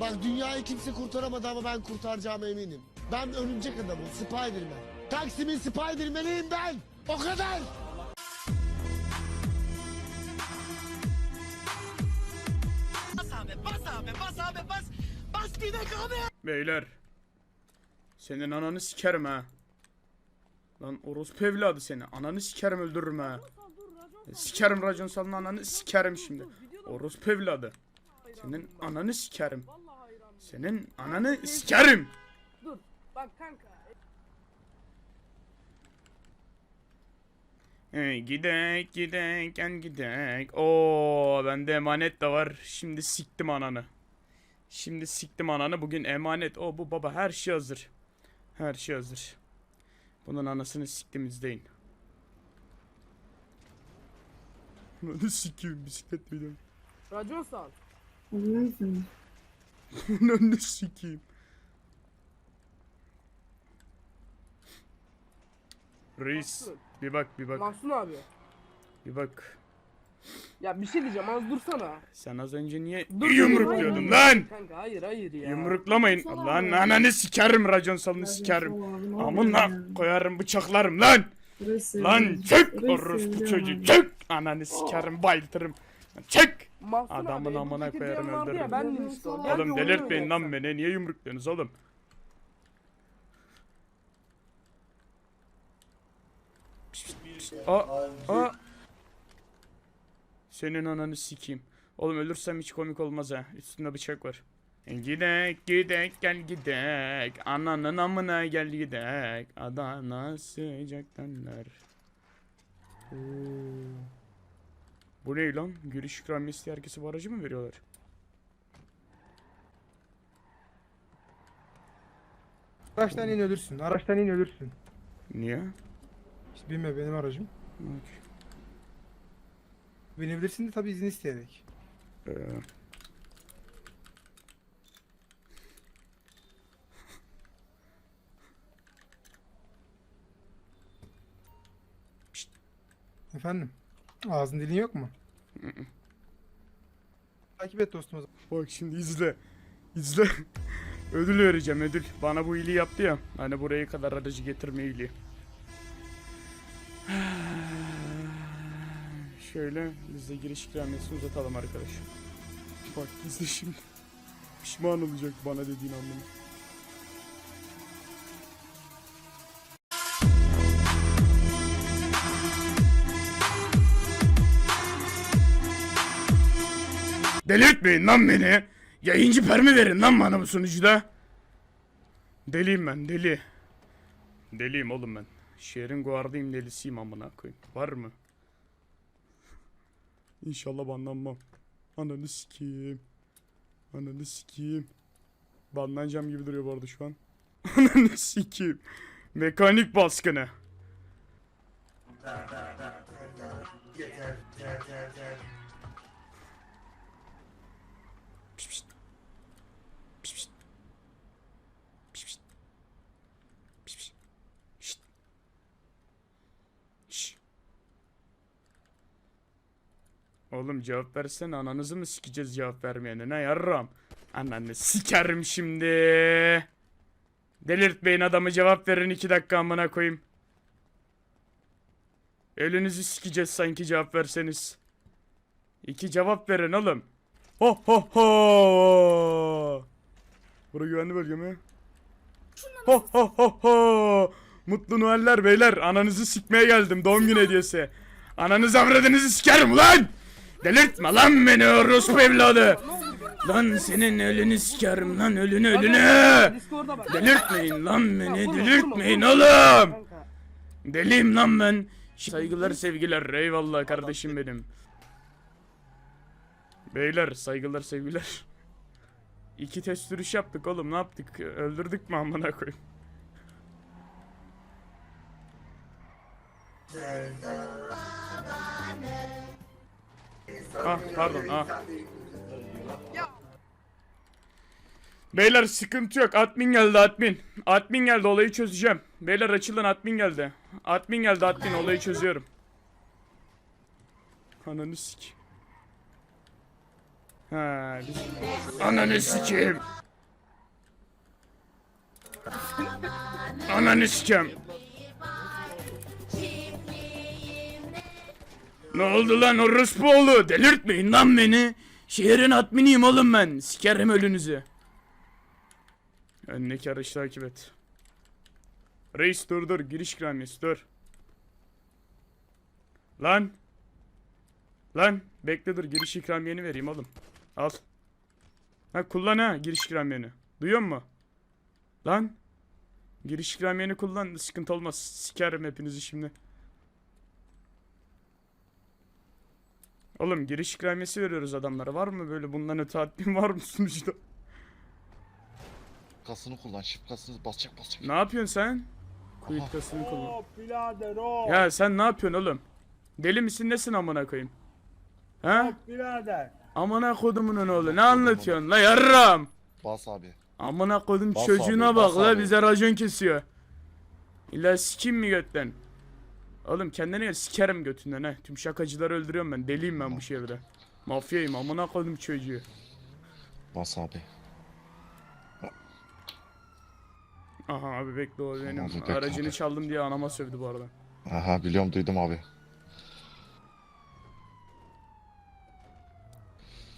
Bak dünyayı kimse kurtaramadı ama ben kurtaracağım eminim. Ben örümcek adamım, Spiderman. Taksim'in Spiderman'iyim ben. O kadar. Bas abi bas abi bas abi bas. Bas gidek abi. Beyler. Senin ananı sikerim ha. Lan orospu evladı seni. Ananı sikerim öldürürüm ha. Sikerim racon salın ananı sikerim şimdi. Orospu evladı. Senin ananı sikerim. Senin ananı sikerim. Dur. Bak kanka. Hey, gidek gidek en gidek. Oo bende emanet de var. Şimdi siktim ananı. Şimdi siktim ananı. Bugün emanet. O bu baba her şey hazır. Her şey hazır. Bunun anasını siktim izleyin. Ananı sikeyim bisiklet biliyorum. Racon sal. Ananı sikeyim. Reis bir bak bir bak Mahsun abi. bir bak. Ya bir şey diyeceğim az dursana. Sen az önce niye Dur, yumruk hayır, diyordun hayır. lan? Kanka hayır hayır ya. Yumruklamayın. Lan ananı sikerim racon salını sikerim. Amına koyarım bıçaklarım lan. Lan çık orospu çocuğu çık. Ananı sikerim bayıltırım. Çık. Mahsun Adamın abi, amına koyarım, vardı ya, öldürürüm. bendim işte o. Gel bir Oğlum oyun delirtmeyin lan oynayalım. beni. Niye yumrukluyorsunuz oğlum? Aa, aa. Senin ananı sikeyim. Oğlum ölürsem hiç komik olmaz ha. Üstünde bıçak var. Gidek gidek gel gidek. Ananın amına gel gidek. Adana sıcak tenler. Oo. Bu ne lan? Giriş ikramiyesi herkese bu aracı mı veriyorlar? Araçtan in ölürsün. Araçtan in ölürsün. Niye? İşte bilme benim aracım. Okey. Binebilirsin de tabii izin isteyerek. Ee, Efendim? Ağzın dilin yok mu? Takip et dostum. Bak şimdi izle. İzle. ödül vereceğim ödül. Bana bu iyiliği yaptı ya. Hani buraya kadar aracı getirme iyiliği. Şöyle biz de giriş ikramiyesini uzatalım arkadaş. Bak izle şimdi. Pişman olacak bana dediğin anlamı. Delirtmeyin lan beni. Yayıncı permi verin lan bana bu sunucuda. Deliyim ben deli. Deliyim oğlum ben. Şehrin guardıyım delisiyim amına koyayım. Var mı? İnşallah banlanmam. Ananı sikeyim. Ananı sikeyim. Banlanacağım gibi duruyor bu arada şu an. Ananı sikeyim. Mekanik baskını. Oğlum cevap versene ananızı mı sikeceğiz cevap vermeyene ne yarram. Ananı sikerim şimdi. Delirtmeyin adamı cevap verin iki dakika amına koyayım. Elinizi sikeceğiz sanki cevap verseniz. İki cevap verin oğlum. Ho ho ho. Bura güvenli bölge mi? Ho ho ho ho. Mutlu Noeller beyler. Ananızı sikmeye geldim doğum günü hediyesi. Ananızı avradınızı sikerim ulan. Delirtme lan beni orospu evladı. Lan senin ölünü sikerim lan ölünü ölünü. Delirtmeyin lan beni delirtmeyin oğlum. Deliyim lan ben. Saygılar sevgiler eyvallah kardeşim benim. Beyler saygılar sevgiler. İki test sürüş yaptık oğlum ne yaptık? Öldürdük mü amına koyayım? Ah pardon ah. Beyler sıkıntı yok. Admin geldi admin. Admin geldi olayı çözeceğim. Beyler açılın admin geldi. Admin geldi admin olayı çözüyorum. Ananı sik. Ha, biz... Ananı sikeyim. Ananı sikeyim. Ne oldu lan orospuoğlu? Delirtmeyin lan beni. Şehrin adminiyim oğlum ben. Sikerim ölünüzü. Öndeki araç takip et. Reis dur dur giriş ikramiyesi dur. Lan. Lan bekle dur giriş ikramiyeni vereyim oğlum. Al. Ha kullan ha giriş ikramiyeni. Duyuyor musun? Lan. Giriş ikramiyeni kullan sıkıntı olmaz. Sikerim hepinizi şimdi. Oğlum giriş ikramiyesi veriyoruz adamlara. Var mı böyle bundan öte admin var mı sunucuda? Kasını kullan, şif kasını basacak basacak. Ne yapıyorsun sen? Kuyut kasını kullan. Birader. Ya sen ne yapıyorsun oğlum? Deli misin nesin amına koyayım? Ha? Birader. Amına kodumun oğlu ne anlatıyorsun la yarram? Bas abi. Amına kodum Bas çocuğuna abi, bak bas la abi. bize racon kesiyor. İlla sikim mi götten? Oğlum kendine gel sikerim götünden ha. Tüm şakacıları öldürüyorum ben. Deliyim ben bu şehirde. Mafyayım amına kodum çocuğu. Bas abi. Aha abi bekle o benim. Tamam, bekle Aracını abi. çaldım diye anama sövdü bu arada. Aha biliyorum duydum abi.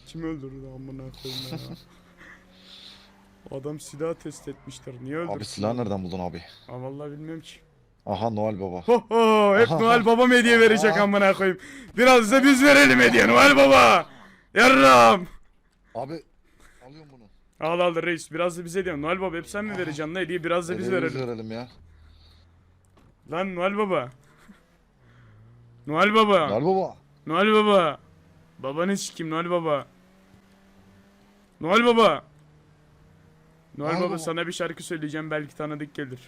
Kim öldürdü amına koyayım ya? Adam silah test etmiştir. Niye öldürdü? Abi silahı nereden buldun abi? Aa vallahi bilmiyorum ki. Aha Noel Baba. Ho ho hep Aha. Noel babam hediye verecek Aha. amına koyayım. Biraz da biz verelim hediye Noel baba. Yarram. Abi alıyorum bunu. Al al reis biraz da bize hediye. Noel baba hep sen mi vereceksin lan hediye biraz da biz verelim. verelim ya. Lan Noel baba. Noel baba. Noel Baba. Noel baba. Babanı sikim Noel baba. Noel baba. Noel Noel baba baba. sana bir şarkı söyleyeceğim belki tanıdık gelir.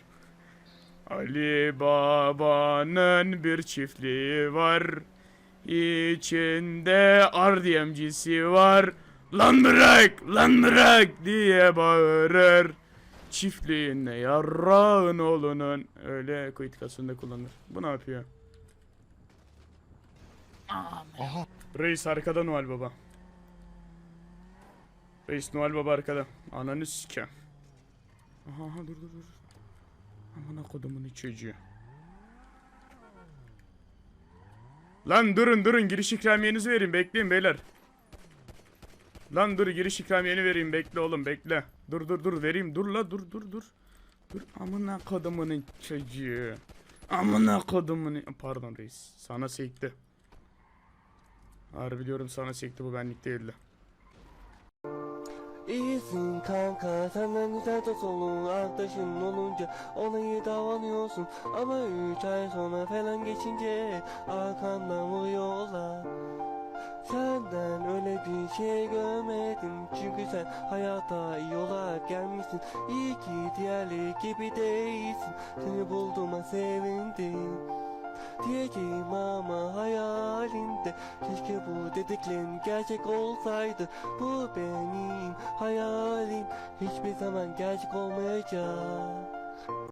Ali Baba'nın bir çiftliği var. İçinde RDM'cisi var. Lan bırak, lan bırak diye bağırır. Çiftliğinde yarrağın oğlunun öyle kuyut kasında kullanır. Bu ne yapıyor? Aha. Reis arkada Noel Baba. Reis Noel Baba arkada. Ananı sikem. Aha aha, dur dur dur. Amına kodumun çocuğu. Lan durun durun giriş ikramiyenizi verin bekleyin beyler. Lan dur giriş ikramiyeni vereyim bekle oğlum bekle. Dur dur dur vereyim dur la dur dur dur. Dur amına kodumun çocuğu. Amına kodumun pardon reis sana sekti. Harbi diyorum sana sekti bu benlik değildi. İyisin kanka senden güzel tosolun arkadaşın olunca ona iyi davranıyorsun. Ama üç ay sonra falan geçince arkandan vuruyorlar. Senden öyle bir şey görmedim. Çünkü sen hayata iyi olarak gelmişsin. İyi ki diğerleri gibi değilsin. Seni bulduğuma sevindim Diyeceğim ama hayalinde Keşke bu dediklerin gerçek olsaydı. Bu benim hayalim. Hiçbir zaman gerçek olmayacak